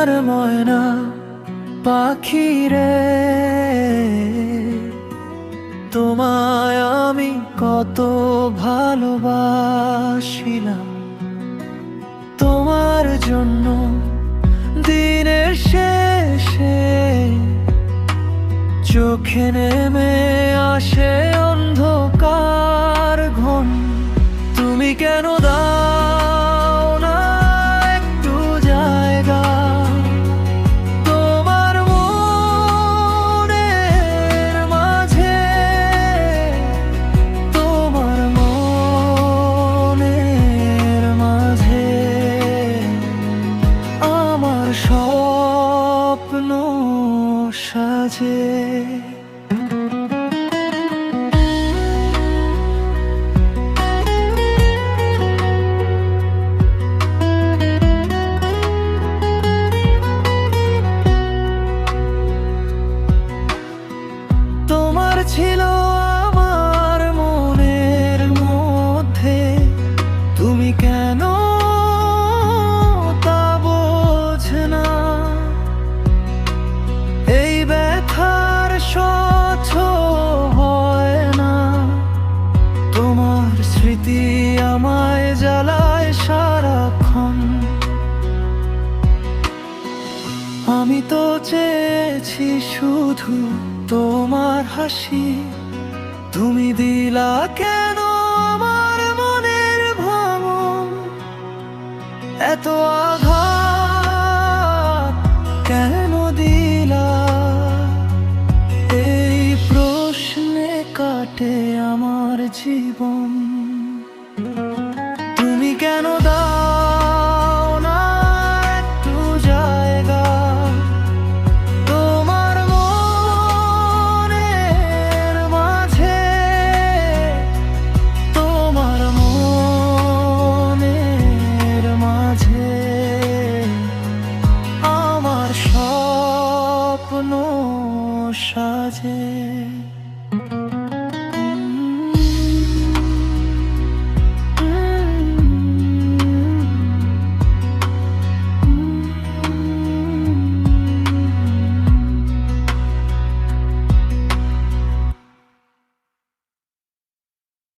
আমার ময়না পাখি রে। তোমায় আমি কত ভালোবাসিলাম। তোমার জন্য দিনের শেষে চোখে নেমে আসে সাজে তোমার ছিল তো চেয়েছি শুধু তোমার হাসি। তুমি দিলা কেন আমার মনের ভাঙন? এত আঘাত 发现。